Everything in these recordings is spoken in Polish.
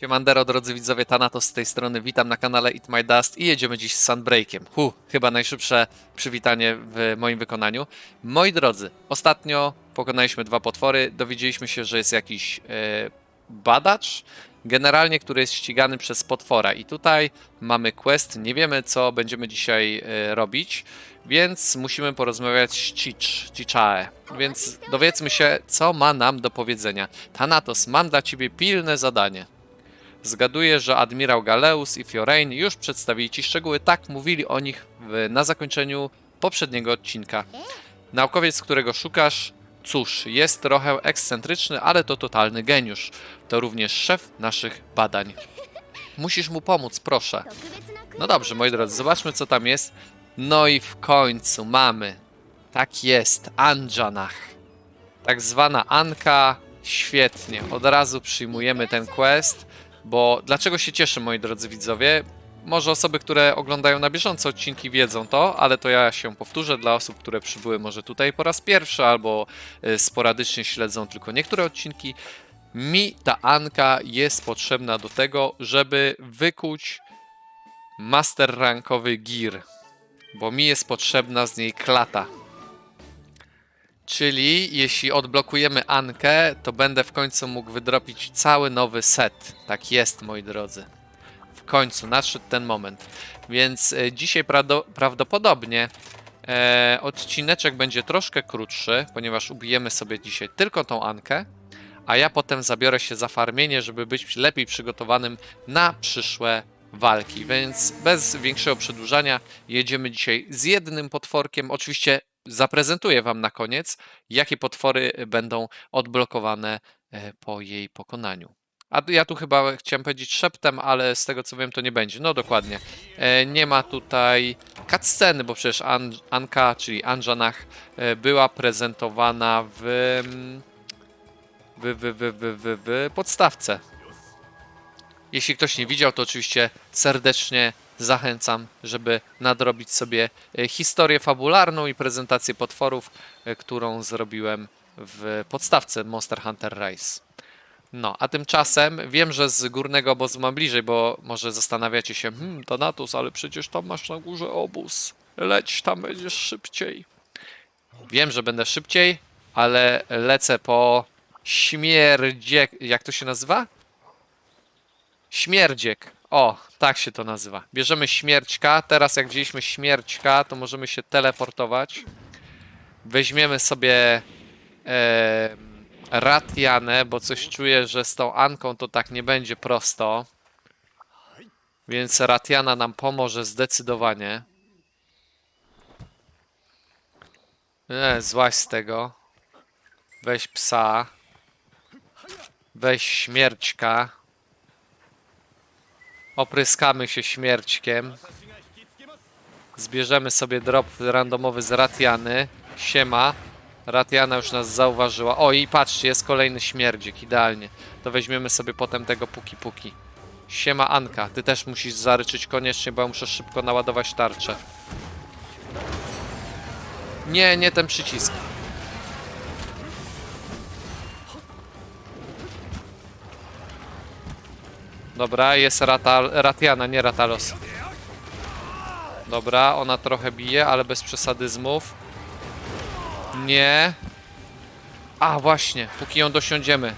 Siemandero, drodzy widzowie, Thanatos z tej strony, witam na kanale Eat My Dust i jedziemy dziś z Sunbreakiem. Hu, chyba najszybsze przywitanie w moim wykonaniu. Moi drodzy, ostatnio pokonaliśmy dwa potwory, dowiedzieliśmy się, że jest jakiś e, badacz, generalnie, który jest ścigany przez potwora i tutaj mamy quest, nie wiemy co będziemy dzisiaj e, robić, więc musimy porozmawiać z Cicz, Ciczae. Więc dowiedzmy się, co ma nam do powiedzenia. Thanatos, mam dla ciebie pilne zadanie. Zgaduję, że admirał Galeus i Fiorein już przedstawili Ci szczegóły, tak mówili o nich w, na zakończeniu poprzedniego odcinka. Naukowiec, którego szukasz, cóż, jest trochę ekscentryczny, ale to totalny geniusz. To również szef naszych badań. Musisz mu pomóc, proszę. No dobrze, moi drodzy, zobaczmy co tam jest. No i w końcu mamy. Tak jest, Anjanach. Tak zwana Anka. Świetnie, od razu przyjmujemy ten quest. Bo dlaczego się cieszę, moi drodzy widzowie? Może osoby, które oglądają na bieżąco odcinki wiedzą to, ale to ja się powtórzę dla osób, które przybyły może tutaj po raz pierwszy albo y, sporadycznie śledzą tylko niektóre odcinki. Mi ta Anka jest potrzebna do tego, żeby wykuć master rankowy gear, bo mi jest potrzebna z niej klata. Czyli jeśli odblokujemy Ankę, to będę w końcu mógł wydropić cały nowy set. Tak jest, moi drodzy. W końcu nadszedł ten moment. Więc e, dzisiaj prawdo- prawdopodobnie e, odcineczek będzie troszkę krótszy, ponieważ ubijemy sobie dzisiaj tylko tą Ankę, a ja potem zabiorę się za farmienie, żeby być lepiej przygotowanym na przyszłe walki. Więc bez większego przedłużania jedziemy dzisiaj z jednym potworkiem. Oczywiście zaprezentuję Wam na koniec, jakie potwory będą odblokowane e, po jej pokonaniu. A ja tu chyba chciałem powiedzieć szeptem, ale z tego co wiem to nie będzie. No dokładnie. E, Nie ma tutaj cutsceny, bo przecież An Anka, czyli Anjanach, e, była prezentowana mm, w, w, w, w, w, w podstawce. Jeśli ktoś nie widział, to oczywiście serdecznie zachęcam, żeby nadrobić sobie e, historię fabularną i prezentację potworów, e, którą zrobiłem w podstawce Monster Hunter Rise. No, a tymczasem wiem, że z górnego obozu mam bliżej, bo może zastanawiacie się, hmm, Donatus, ale przecież tam masz na górze obóz. Leć, tam będziesz szybciej. Wiem, że będę szybciej, ale lecę po śmierdzie... Jak to się nazywa? Śmierdziek. O, tak się to nazywa. Bierzemy śmierćka. Teraz jak wzięliśmy śmierćka, to możemy się teleportować. Weźmiemy sobie e, Ratianę, bo coś czuję, że z tą Anką to tak nie będzie prosto. Więc Ratiana nam pomoże zdecydowanie. Nie, złaź z tego. Weź psa. Weź śmierćka. Opryskamy się śmierćkiem. Zbierzemy sobie drop randomowy z Ratiany. Siema. Ratiana już nas zauważyła. O i patrzcie, jest kolejny śmierdzik, idealnie. To weźmiemy sobie potem tego puki puki. Siema Anka, ty też musisz zaryczyć koniecznie, bo ja muszę szybko naładować tarczę. Nie, nie ten przycisk. Dobra, jest Ratal, Ratiana, nie Ratalos. Dobra, ona trochę bije, ale bez przesadyzmów. Nie. A, właśnie, póki ją dosiądziemy.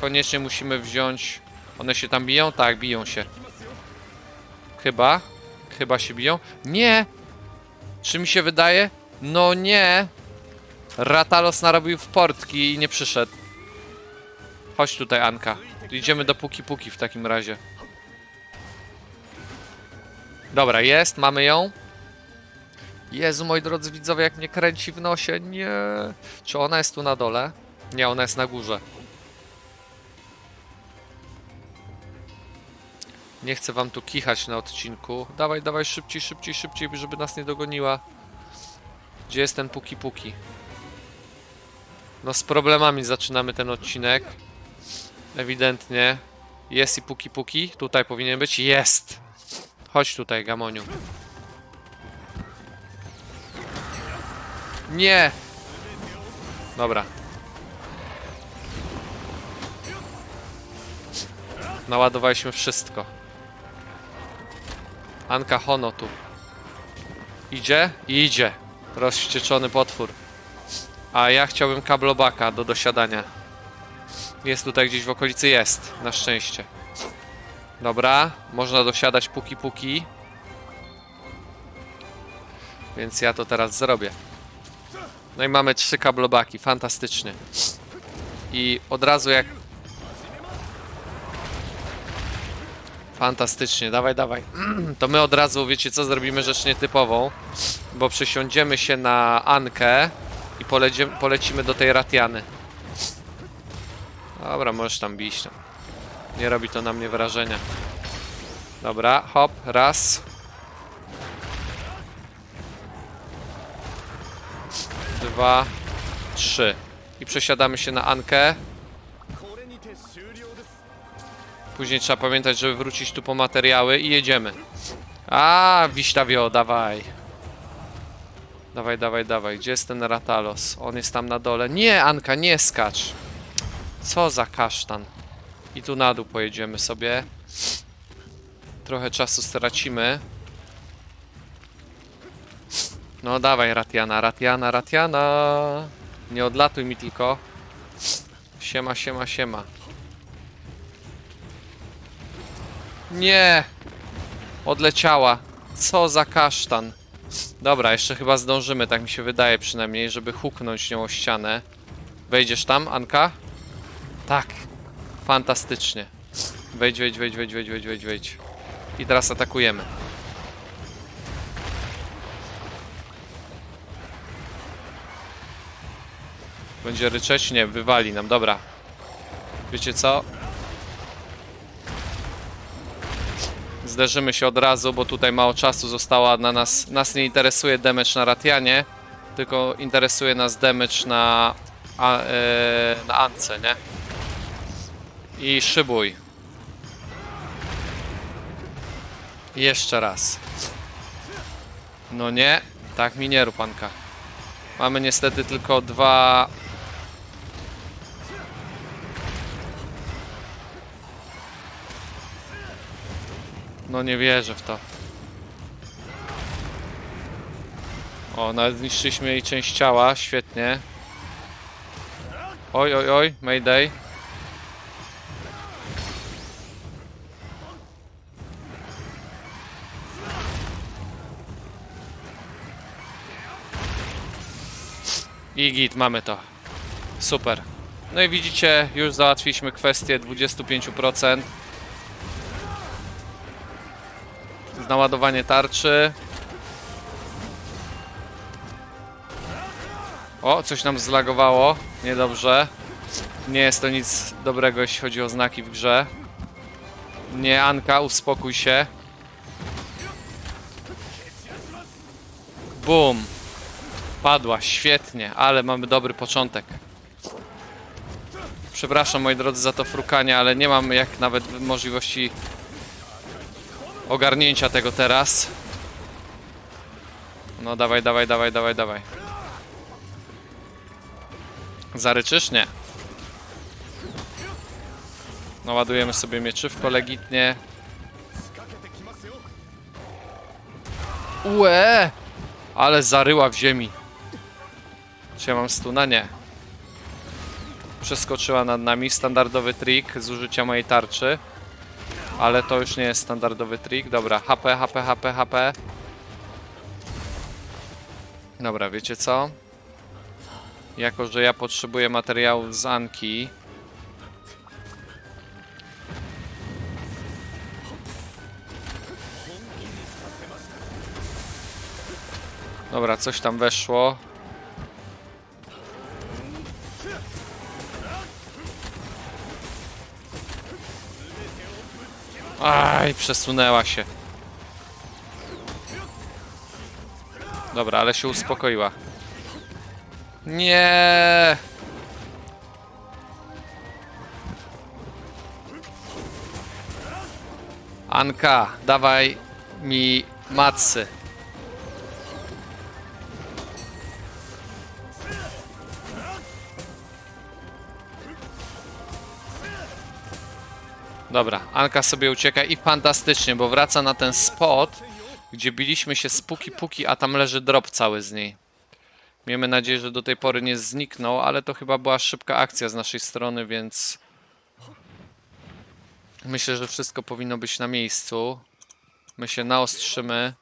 Koniecznie musimy wziąć... One się tam biją? Tak, biją się. Chyba. Chyba się biją. Nie! Czy mi się wydaje? No nie! Ratalos narobił w portki i nie przyszedł. Chodź tutaj, Anka. Idziemy do Puki Puki w takim razie. Dobra, jest, mamy ją. Jezu, moi drodzy widzowie, jak mnie kręci w nosie. Nie. Czy ona jest tu na dole? Nie, ona jest na górze. Nie chcę wam tu kichać na odcinku. Dawaj, dawaj, szybciej, szybciej, szybciej, żeby nas nie dogoniła. Gdzie jest ten Puki Puki? No z problemami zaczynamy ten odcinek. Ewidentnie. Jest i Puki Puki. Tutaj powinien być. Jest! Chodź tutaj, Gamoniu. Nie! Dobra. naładowaliśmy wszystko. Anka Hono tu. Idzie? Idzie. Rozścieczony potwór. A ja chciałbym kablobaka do dosiadania. Jest tutaj gdzieś w okolicy, jest. Na szczęście. Dobra, można dosiadać puki puki. Więc ja to teraz zrobię. No i mamy trzy kablobaki, fantastycznie. I od razu jak... Fantastycznie, dawaj, dawaj. To my od razu, wiecie co, zrobimy rzecz nietypową. Bo przesiądziemy się na Ankę i polecimy do tej Ratiany. Dobra, możesz tam bić. Tam. Nie robi to na mnie wrażenia. Dobra, hop, raz. Dwa, trzy. I przesiadamy się na Ankę. Później trzeba pamiętać, żeby wrócić tu po materiały i jedziemy. A, wiśtawio, dawaj. Dawaj, dawaj, dawaj. Gdzie jest ten Ratalos? On jest tam na dole. Nie, Anka, nie skacz. Co za kasztan. I tu na dół pojedziemy sobie. Trochę czasu stracimy. No dawaj, Ratiana, Ratiana, Ratiana. Nie odlatuj mi tylko. Siema, siema, siema. Nie! Odleciała. Co za kasztan. Dobra, jeszcze chyba zdążymy, tak mi się wydaje przynajmniej, żeby huknąć nią o ścianę. Wejdziesz tam, Anka? Tak. Fantastycznie. Wejdź, wejdź, wejdź, wejdź, wejdź, wejdź, wejdź, wejdź. I teraz atakujemy. Będzie ryczeć? Nie, wywali nam, dobra. Wiecie co? Zderzymy się od razu, bo tutaj mało czasu zostało na nas. Nas nie interesuje damage na Ratianie, tylko interesuje nas damage na, a, e, na Ance, nie? I szybuj. Jeszcze raz. No nie, tak mi nie rób, Anka. Mamy niestety tylko dwa... No nie wierzę w to. O, nawet zniszczyliśmy jej część ciała, świetnie. Oj, oj, oj, Mayday. I git, mamy to. Super. No i widzicie, już załatwiliśmy kwestię 25%. Naładowanie tarczy. O, coś nam zlagowało. Niedobrze. Nie jest to nic dobrego, jeśli chodzi o znaki w grze. Nie, Anka, uspokój się. Bum. Padła, świetnie, ale mamy dobry początek. Przepraszam moi drodzy za to frukanie, ale nie mam jak nawet możliwości ogarnięcia tego teraz. No dawaj, dawaj, dawaj, dawaj, dawaj. Zaryczysz? Nie. No ładujemy sobie mieczywko legitnie. Ue! Ale zaryła w ziemi. Czy ja mam stuna? Nie. Przeskoczyła nad nami. Standardowy trik z użycia mojej tarczy. Ale to już nie jest standardowy trik. Dobra, HP, HP, HP, HP. Dobra, wiecie co? Jako, że ja potrzebuję materiałów z Anki. Dobra, coś tam weszło. Aj, przesunęła się. Dobra, ale się uspokoiła. Nie. Anka, dawaj mi macy. Dobra, Anka sobie ucieka i fantastycznie, bo wraca na ten spot, gdzie biliśmy się z puki puki, a tam leży drop cały z niej. Miejmy nadzieję, że do tej pory nie zniknął, ale to chyba była szybka akcja z naszej strony, więc myślę, że wszystko powinno być na miejscu. My się naostrzymy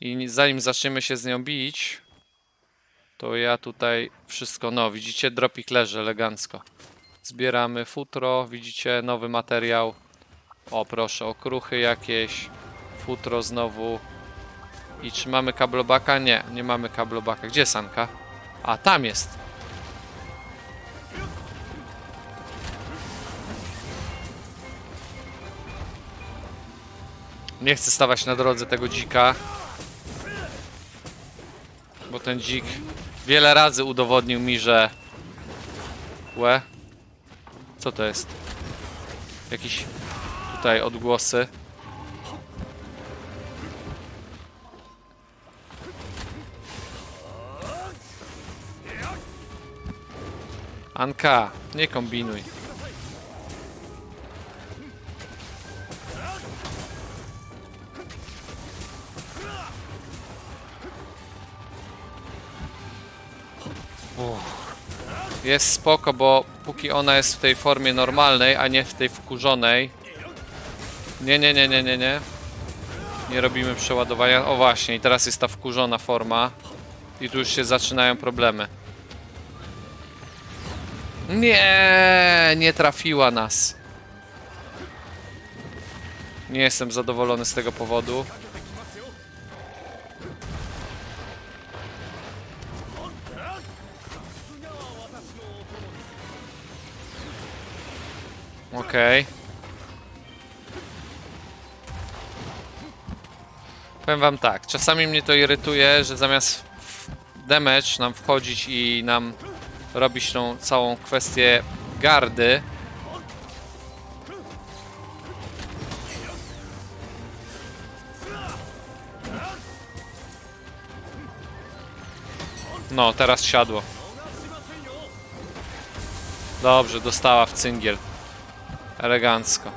i ni- zanim zaczniemy się z nią bić, to ja tutaj wszystko, no widzicie, dropik leży elegancko. Zbieramy futro, widzicie, nowy materiał. O proszę, okruchy jakieś, futro znowu. I czy mamy kablobaka? Nie, nie mamy kablobaka. Gdzie Sanka? A, tam jest. Nie chcę stawać na drodze tego dzika. Bo ten dzik wiele razy udowodnił mi, że... Łe. Co to jest? Jakieś tutaj odgłosy. Anka, nie kombinuj. Jest spoko, bo póki ona jest w tej formie normalnej, a nie w tej wkurzonej. Nie, nie, nie, nie, nie, nie. Nie robimy przeładowania. O właśnie, i teraz jest ta wkurzona forma. I tu już się zaczynają problemy. Nie, nie trafiła nas. Nie jestem zadowolony z tego powodu. Okej. Powiem wam tak, czasami mnie to irytuje, że zamiast damage nam wchodzić i nam robić tą całą kwestię gardy, No, teraz siadło. Dobrze, dostała w cyngiel. Elegancko.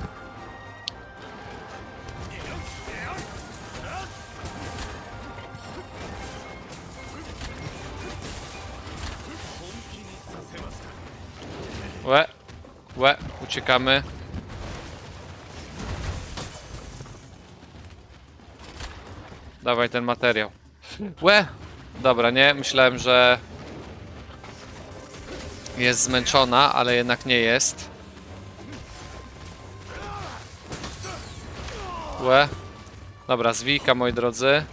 Łe, łe, uciekamy. Dawaj ten materiał. Łe! Dobra, nie, myślałem, że jest zmęczona, ale jednak nie jest. Łe. Dobra, zwijka, moi drodzy.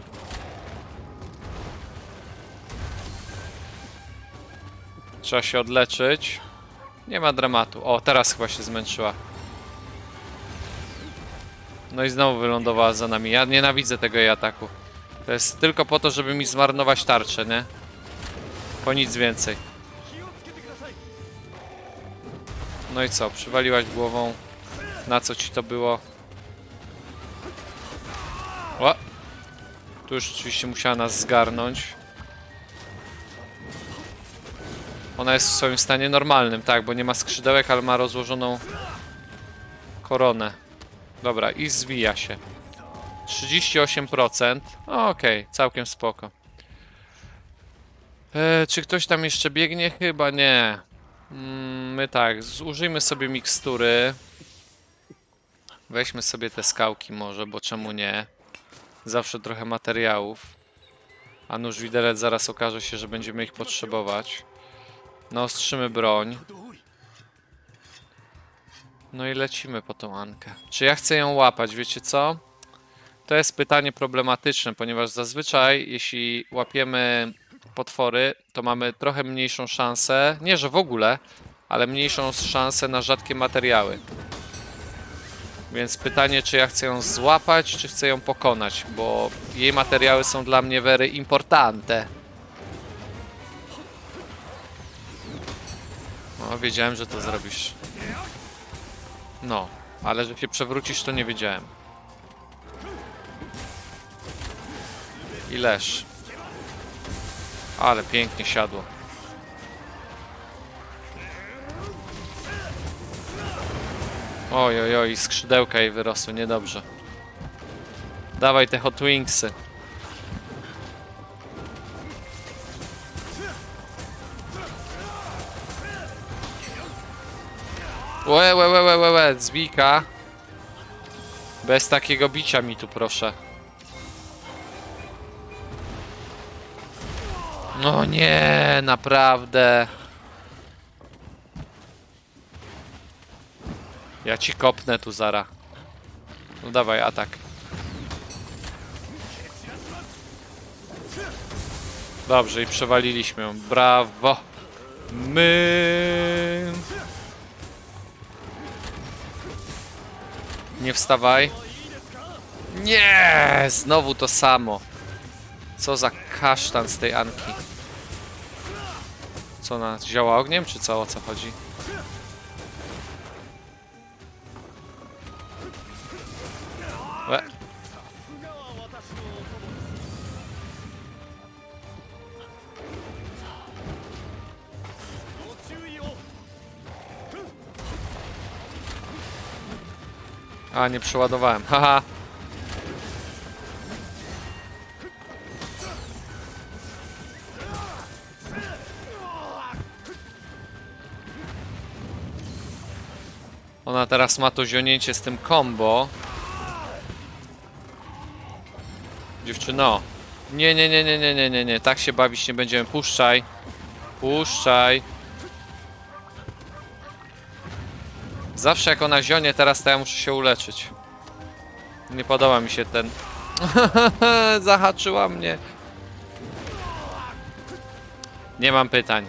Trzeba się odleczyć. Nie ma dramatu. O, teraz chyba się zmęczyła. No i znowu wylądowała za nami. Ja nienawidzę tego jej ataku. To jest tylko po to, żeby mi zmarnować tarczę, nie? Po nic więcej. No i co? Przywaliłaś głową. Na co ci to było? O! Tu już oczywiście musiała nas zgarnąć. Ona jest w swoim stanie normalnym, tak, bo nie ma skrzydełek, ale ma rozłożoną koronę. Dobra, i zwija się. 38%. Okej, całkiem spoko. E, czy ktoś tam jeszcze biegnie? Chyba nie. Mm, my tak, zużyjmy sobie mikstury. Weźmy sobie te skałki może, bo czemu nie? Zawsze trochę materiałów. A nóż widelec zaraz okaże się, że będziemy ich potrzebować. No, ostrzymy broń. No i lecimy po tą Ankę. Czy ja chcę ją łapać, wiecie co? To jest pytanie problematyczne, ponieważ zazwyczaj jeśli łapiemy potwory, to mamy trochę mniejszą szansę, nie że w ogóle, ale mniejszą szansę na rzadkie materiały. Więc pytanie, czy ja chcę ją złapać, czy chcę ją pokonać, bo jej materiały są dla mnie very importante. No, wiedziałem, że to zrobisz. No, ale że się przewrócisz, to nie wiedziałem. I leż. Ale pięknie siadło. Oj, oj, oj, skrzydełka jej wyrosły, niedobrze. Dawaj te Hot Wingsy. Łe, łe, łe, łe, łe, łe, zbika. Bez takiego bicia mi tu, proszę. No nie, naprawdę. Ja ci kopnę tu zara. No dawaj, atak. Dobrze, i przewaliliśmy ją. Brawo. My. Nie wstawaj. Nie! Znowu to samo. Co za kasztan z tej Anki. Co ona zioła ogniem, czy co? O co chodzi? A, nie przeładowałem. Haha. Ona teraz ma to zionięcie z tym combo. Dziewczyno. Nie, nie, nie, nie, nie, nie, nie, nie. Tak się bawić nie będziemy. Puszczaj. Puszczaj. Zawsze jak ona zionie, teraz to ja muszę się uleczyć. Nie podoba mi się ten. Zahaczyła mnie. Nie mam pytań.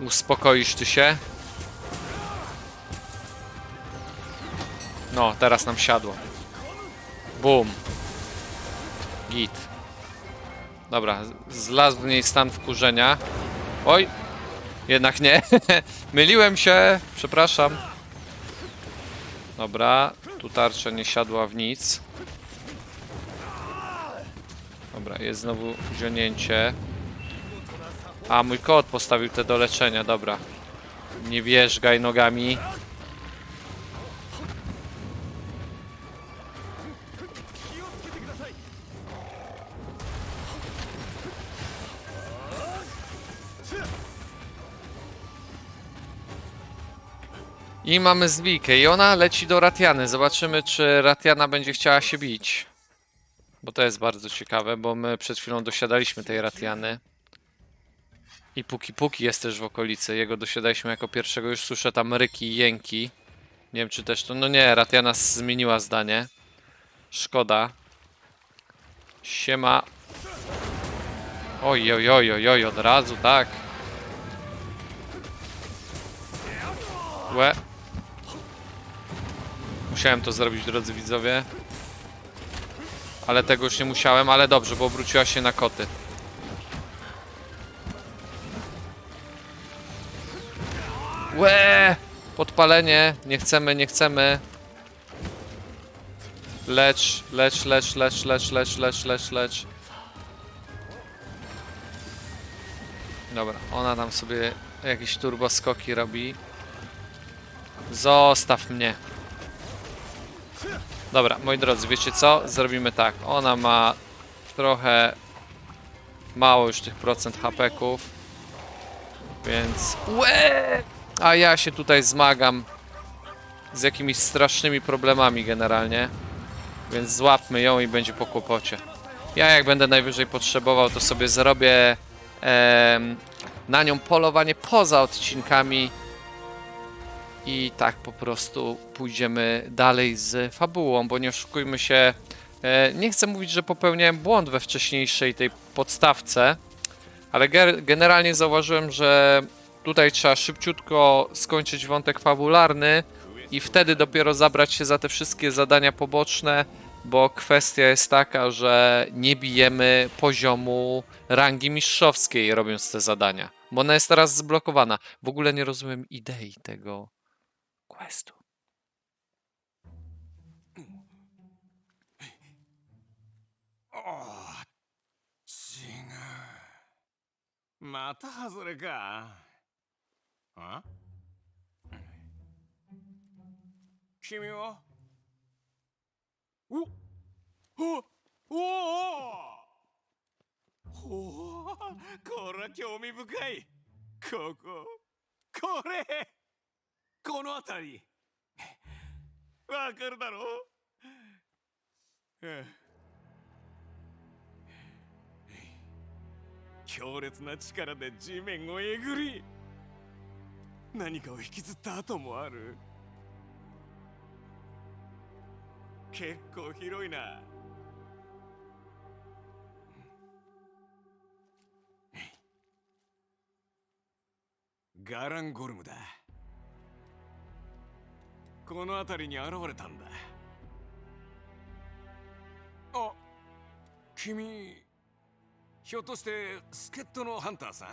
Uspokoisz ty się? No, teraz nam siadło. Boom. Git. Dobra, zlazł w niej stan wkurzenia. Oj, jednak nie. Myliłem się, przepraszam. Dobra, tu tarcza nie siadła w nic. Dobra, jest znowu wziąnięcie. A, mój kot postawił te do leczenia, dobra. Nie wierzgaj nogami. I mamy zbikę i ona leci do Ratiany. Zobaczymy, czy Ratiana będzie chciała się bić. Bo to jest bardzo ciekawe, bo my przed chwilą dosiadaliśmy tej Ratiany. I Puki Puki jest też w okolicy. Jego dosiadaliśmy jako pierwszego. Już słyszę tam ryki i jęki. Nie wiem, czy też to... No nie, Ratiana zmieniła zdanie. Szkoda. Siema. Oj, oj, oj, oj, oj, od razu, tak. Łe. Musiałem to zrobić, drodzy widzowie. Ale tego już nie musiałem, ale dobrze, bo obróciła się na koty. Łe! Podpalenie. Nie chcemy, nie chcemy. Lecz, lecz, lecz, lecz, lecz, lecz, lecz, lecz, lecz. Dobra, ona tam sobie jakieś turboskoki robi. Zostaw mnie. Dobra, moi drodzy, wiecie co? Zrobimy tak. Ona ma trochę mało już tych procent hapeków. Więc... Łe! A ja się tutaj zmagam z jakimiś strasznymi problemami generalnie. Więc złapmy ją i będzie po kłopocie. Ja jak będę najwyżej potrzebował, to sobie zrobię em, na nią polowanie poza odcinkami. I tak po prostu pójdziemy dalej z fabułą, bo nie oszukujmy się. E, nie chcę mówić, że popełniałem błąd we wcześniejszej tej podstawce, ale ge- generalnie zauważyłem, że tutaj trzeba szybciutko skończyć wątek fabularny i wtedy dopiero zabrać się za te wszystkie zadania poboczne, bo kwestia jest taka, że nie bijemy poziomu rangi mistrzowskiej robiąc te zadania, bo ona jest teraz zblokowana. W ogóle nie rozumiem idei tego questu. 違うまた外れか。あ君は？おおおおおこれは興味深い。こここれ。この辺り。わかるだろ？う強烈な力で地面をえぐり何かを引きずった跡もある。結構広いな。ガランゴルムだ。この辺りに現れたんだ。あ君ひょっとして助っ人のハンターさん？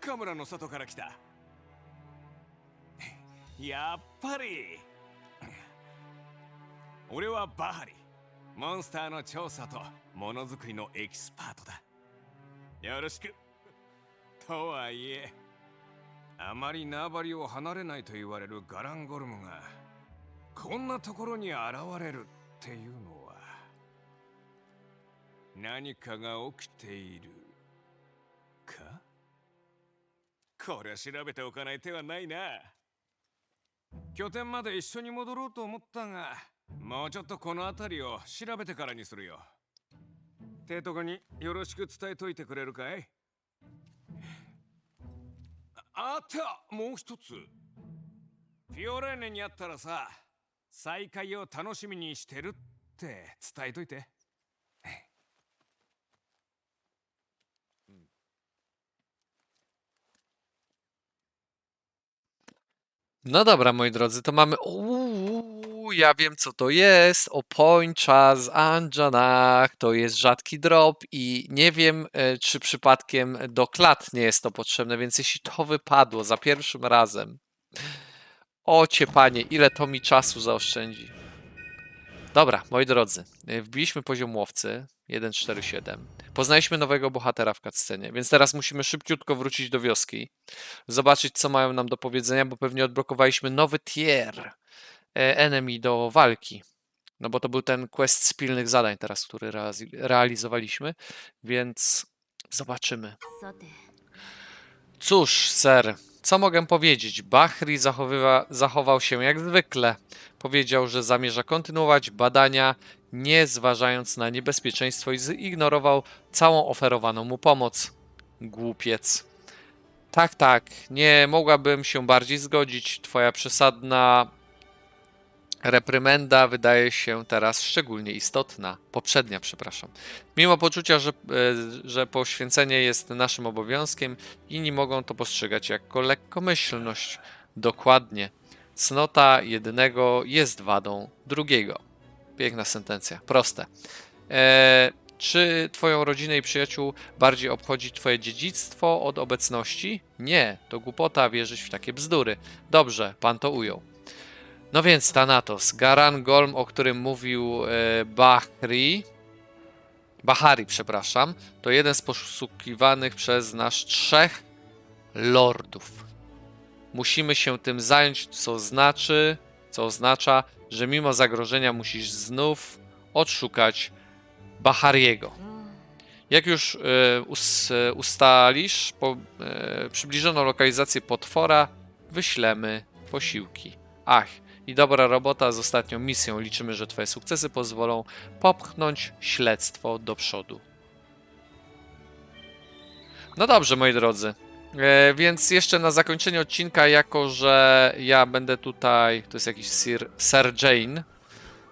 カムラの里から来た。やっぱり。俺はバハリモンスターの調査とものづくりのエキスパートだ。よろしく。とはいえあまり縄張りを離れないと言われるガランゴルムがこんなところに現れるっていうのは何かが起きているか？これは調べておかない手はないな。拠点まで一緒に戻ろうと思ったがもうちょっとこの辺りを調べてからにするよ。提督によろしく伝えといてくれるかい？あったもう一つ。フィオレーネに会ったらさ再会を楽しみにしてるって伝えといて。No dobra, moi drodzy, to mamy. Uuu, ja wiem co to jest. Opończa z Anjanach. To jest rzadki drop i nie wiem, e, czy przypadkiem do klat nie jest to potrzebne, więc jeśli to wypadło za pierwszym razem. Ocie panie, ile to mi czasu zaoszczędzi. Dobra, moi drodzy, e, wbiliśmy poziom łowcy 147. Poznaliśmy nowego bohatera w cutscenie, więc teraz musimy szybciutko wrócić do wioski zobaczyć, co mają nam do powiedzenia, bo pewnie odblokowaliśmy nowy tier e, enemy do walki. No bo to był ten quest z pilnych zadań teraz, który realizowaliśmy, więc zobaczymy. Cóż, ser, co mogę powiedzieć? Bahri zachowywa, zachował się jak zwykle. Powiedział, że zamierza kontynuować badania, nie zważając na niebezpieczeństwo i zignorował całą oferowaną mu pomoc. Głupiec. Tak, tak, nie mogłabym się bardziej zgodzić. Twoja przesadna reprymenda wydaje się teraz szczególnie istotna. Poprzednia, przepraszam. Mimo poczucia, że, e, że poświęcenie jest naszym obowiązkiem, inni mogą to postrzegać jako lekkomyślność. Dokładnie. Cnota jednego jest wadą drugiego. Piękna sentencja. Proste. E, czy twoją rodzinę i przyjaciół bardziej obchodzi twoje dziedzictwo od obecności? Nie, to głupota wierzyć w takie bzdury. Dobrze, pan to ujął. No więc Thanatos, Garan Golm, o którym mówił e, Bahri, Bahari, przepraszam, to jeden z poszukiwanych przez nas trzech lordów. Musimy się tym zająć, co znaczy, co oznacza, że mimo zagrożenia musisz znów odszukać Bahariego. Jak już e, e, ustalisz po, przybliżoną lokalizację potwora, wyślemy posiłki. Ach, i dobra robota z ostatnią misją. Liczymy, że Twoje sukcesy pozwolą popchnąć śledztwo do przodu. No dobrze, moi drodzy. E, więc jeszcze na zakończenie odcinka, jako że ja będę tutaj. To jest jakiś Sir, Sir Jane.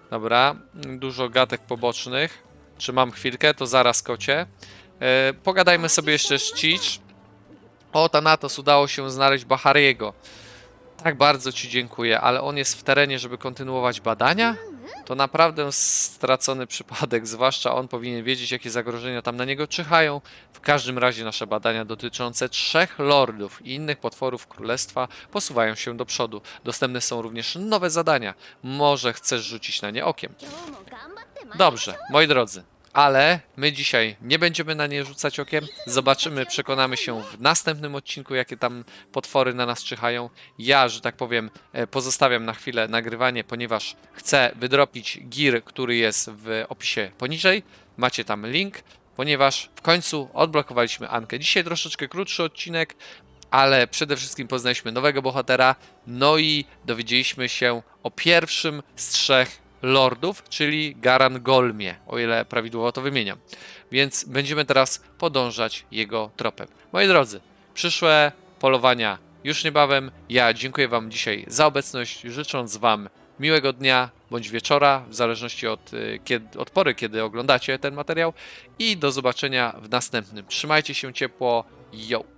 Dobra, dużo gatek pobocznych. Czy mam chwilkę? To zaraz kocie. E, pogadajmy sobie jeszcze z Cicz. O, Thanatos, udało się znaleźć Bahariego. Tak bardzo Ci dziękuję, ale on jest w terenie, żeby kontynuować badania? To naprawdę stracony przypadek, zwłaszcza on powinien wiedzieć, jakie zagrożenia tam na niego czyhają. W każdym razie nasze badania dotyczące trzech lordów i innych potworów królestwa posuwają się do przodu. Dostępne są również nowe zadania. Może chcesz rzucić na nie okiem. Dobrze, moi drodzy, ale my dzisiaj nie będziemy na nie rzucać okiem. Zobaczymy, przekonamy się w następnym odcinku, jakie tam potwory na nas czyhają. Ja, że tak powiem, e, pozostawiam na chwilę nagrywanie, ponieważ chcę wydropić gear, który jest w opisie poniżej. Macie tam link, ponieważ w końcu odblokowaliśmy Ankę. Dzisiaj troszeczkę krótszy odcinek, ale przede wszystkim poznaliśmy nowego bohatera, no i dowiedzieliśmy się o pierwszym z trzech lordów, czyli Garan Golmie, o ile prawidłowo to wymieniam. Więc będziemy teraz podążać jego tropem. Moi drodzy, przyszłe polowania już niebawem. Ja dziękuję Wam dzisiaj za obecność, życząc Wam miłego dnia bądź wieczora, w zależności od, y, kiedy, od pory, kiedy oglądacie ten materiał. I do zobaczenia w następnym. Trzymajcie się ciepło. Yo!